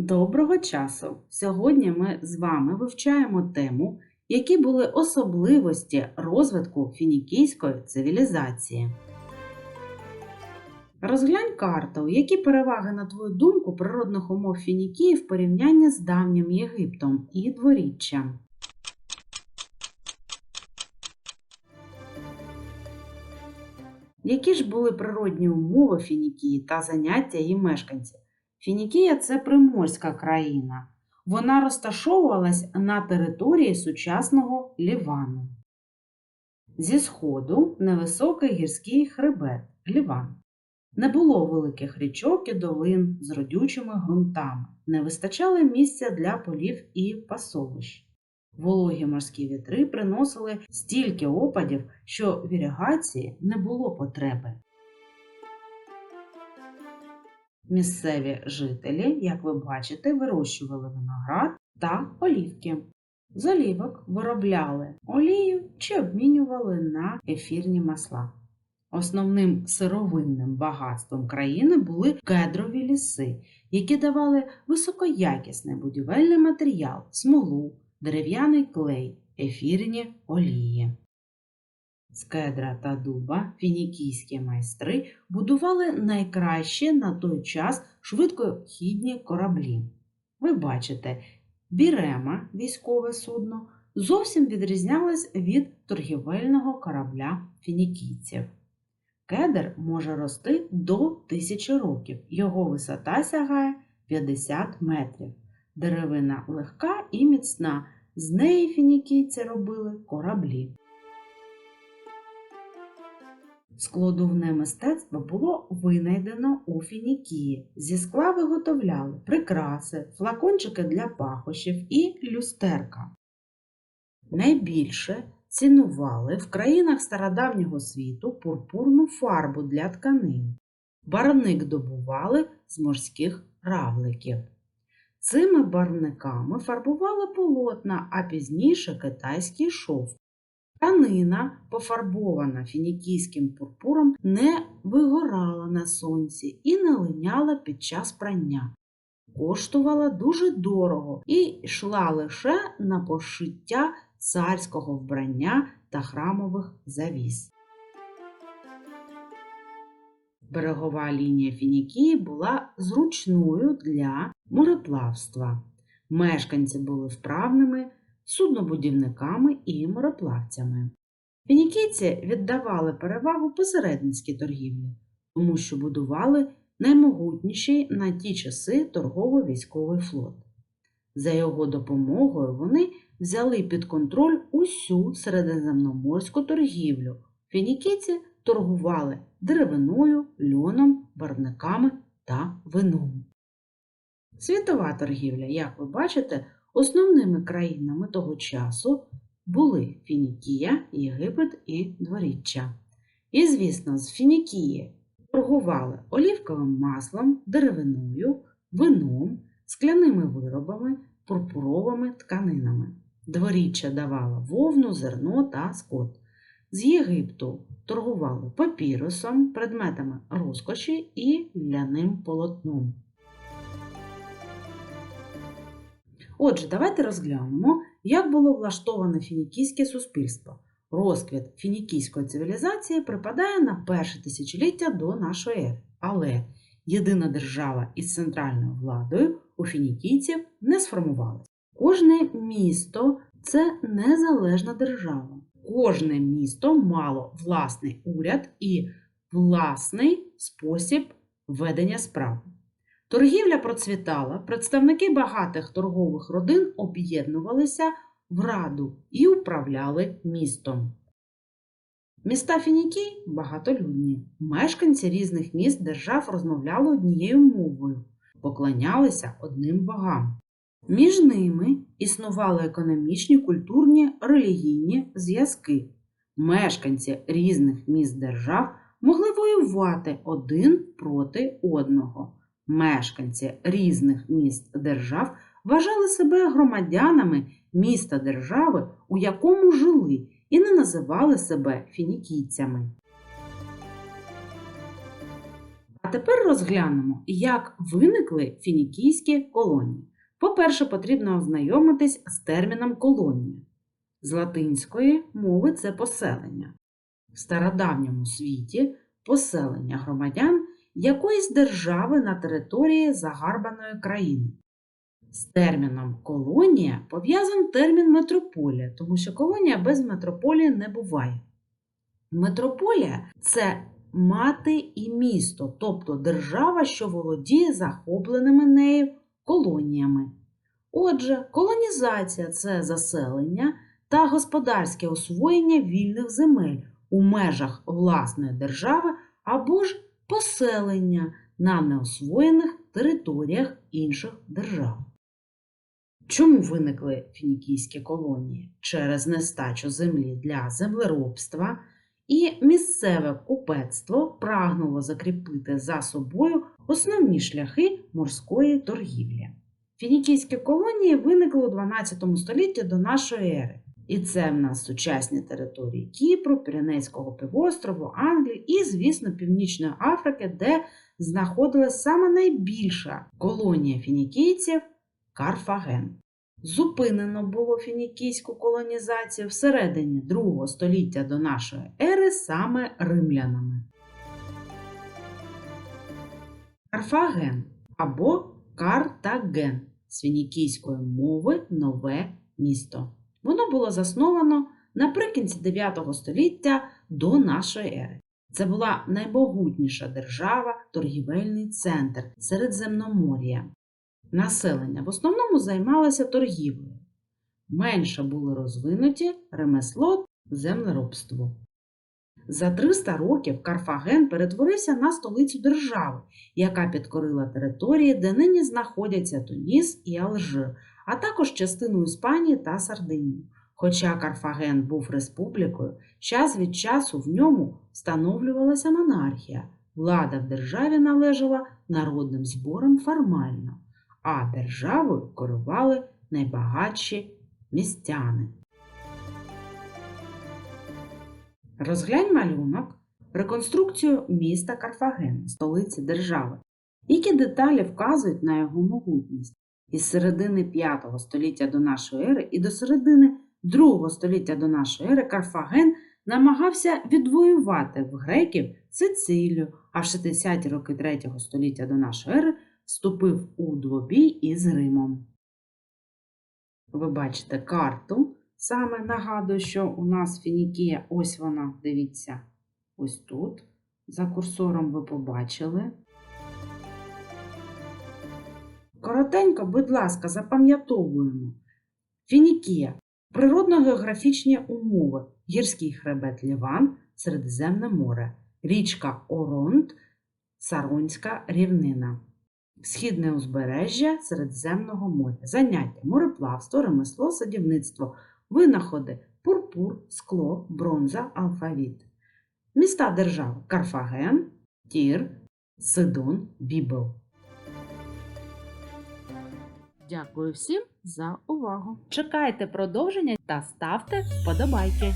Доброго часу! Сьогодні ми з вами вивчаємо тему, які були особливості розвитку фінікійської цивілізації. Розглянь карту, які переваги, на твою думку, природних умов Фінікії в порівнянні з давнім Єгиптом і дворіччям. Які ж були природні умови Фінікії та заняття її мешканців? Фінікія це приморська країна. Вона розташовувалась на території сучасного Лівану. Зі сходу невисокий гірський хребет Ліван. Не було великих річок і долин з родючими ґрунтами, не вистачало місця для полів і пасовищ. Вологі морські вітри приносили стільки опадів, що в іригації не було потреби. Місцеві жителі, як ви бачите, вирощували виноград та олівки. З олівок виробляли олію чи обмінювали на ефірні масла. Основним сировинним багатством країни були кедрові ліси, які давали високоякісний будівельний матеріал, смолу, дерев'яний клей, ефірні олії. З кедра та дуба фінікійські майстри будували найкращі на той час швидкохідні кораблі. Ви бачите, Бірема, військове судно, зовсім відрізнялось від торгівельного корабля фінікійців. Кедр може рости до тисячі років, його висота сягає 50 метрів. Деревина легка і міцна, з неї фінікійці робили кораблі. Складовне мистецтво було винайдено у Фінікії. Зі скла виготовляли прикраси, флакончики для пахощів і люстерка. Найбільше цінували в країнах стародавнього світу пурпурну фарбу для тканин. Барвник добували з морських равликів. Цими барвниками фарбували полотна, а пізніше китайський шов. Тканина, пофарбована фінікійським пурпуром, не вигорала на сонці і не линяла під час прання. Коштувала дуже дорого і йшла лише на пошиття царського вбрання та храмових завіс. Берегова лінія Фінікії була зручною для мореплавства. Мешканці були вправними суднобудівниками і мореплавцями. Фінікійці віддавали перевагу посередницькій торгівлі, тому що будували наймогутніший на ті часи торгово-військовий флот. За його допомогою вони взяли під контроль усю середземноморську торгівлю. Фінікійці торгували деревиною, льоном, барвниками та вином. Світова торгівля, як ви бачите, Основними країнами того часу були Фінікія, Єгипет і Дворіччя. І, звісно, з Фінікії торгували олівковим маслом, деревиною, вином, скляними виробами, пурпуровими тканинами. Дворіччя давало вовну, зерно та скот. З Єгипту торгували папірусом, предметами розкоші і ляним полотном. Отже, давайте розглянемо, як було влаштоване фінікійське суспільство. Розквіт фінікійської цивілізації припадає на перше тисячоліття до нашої ери. Але єдина держава із центральною владою у фінікійців не сформувалася. Кожне місто це незалежна держава. Кожне місто мало власний уряд і власний спосіб ведення справ. Торгівля процвітала, представники багатих торгових родин об'єднувалися в раду і управляли містом. Міста Фінікій багатолюдні. Мешканці різних міст держав розмовляли однією мовою, поклонялися одним богам. Між ними існували економічні, культурні, релігійні зв'язки. Мешканці різних міст держав могли воювати один проти одного. Мешканці різних міст держав вважали себе громадянами міста держави, у якому жили, і не називали себе фінікійцями. А тепер розглянемо, як виникли фінікійські колонії. По-перше, потрібно ознайомитись з терміном колонія. З латинської мови це поселення. В стародавньому світі поселення громадян якоїсь держави на території загарбаної країни. З терміном колонія пов'язан термін метрополія, тому що колонія без метрополії не буває. Метрополія це мати і місто, тобто держава, що володіє захопленими нею колоніями. Отже, колонізація це заселення та господарське освоєння вільних земель у межах власної держави або ж поселення на неосвоєних територіях інших держав. Чому виникли фінікійські колонії? Через нестачу землі для землеробства і місцеве купецтво прагнуло закріпити за собою основні шляхи морської торгівлі. Фінікійські колонії виникли у 12 столітті до нашої ери. І це в нас сучасні території Кіпру, Піренейського півострову, Англії і, звісно, Північної Африки, де знаходилась саме найбільша колонія фінікійців Карфаген. Зупинено було фінікійську колонізацію всередині другого століття до нашої ери саме римлянами. Карфаген або Картаген з фінікійської мови нове місто. Воно було засновано наприкінці 9 століття до нашої ери. Це була наймогутніша держава, торгівельний центр Середземномор'я. Населення в основному займалося торгівлею. Менше були розвинуті ремесло землеробство. За 300 років Карфаген перетворився на столицю держави, яка підкорила території, де нині знаходяться Туніс і Алжир, а також частину Іспанії та Сардинію. Хоча Карфаген був республікою, час від часу в ньому встановлювалася монархія. Влада в державі належала народним зборам формально, а державою керували найбагатші містяни. Розглянь малюнок, реконструкцію міста Карфаген, столиці держави, які деталі вказують на його могутність. Із середини 5 століття до нашої ери і до середини 2 століття до нашої ери Карфаген намагався відвоювати в греків Сицилію, а в 60-ті роки 3 століття до нашої ери вступив у двобій із Римом. Ви бачите карту. Саме нагадую, що у нас Фінікія, ось вона, дивіться, ось тут. За курсором ви побачили. Коротенько, будь ласка, запам'ятовуємо. Фінікія. Природно-географічні умови. Гірський хребет Ліван, Середземне море, річка Оронт, Саронська рівнина. Східне узбережжя Середземного моря. Заняття мореплавство, ремесло, садівництво, винаходи пурпур, скло, бронза, алфавіт. Міста держави Карфаген, Тір, Сидон, Бібел. Дякую всім за увагу. Чекайте продовження та ставте вподобайки.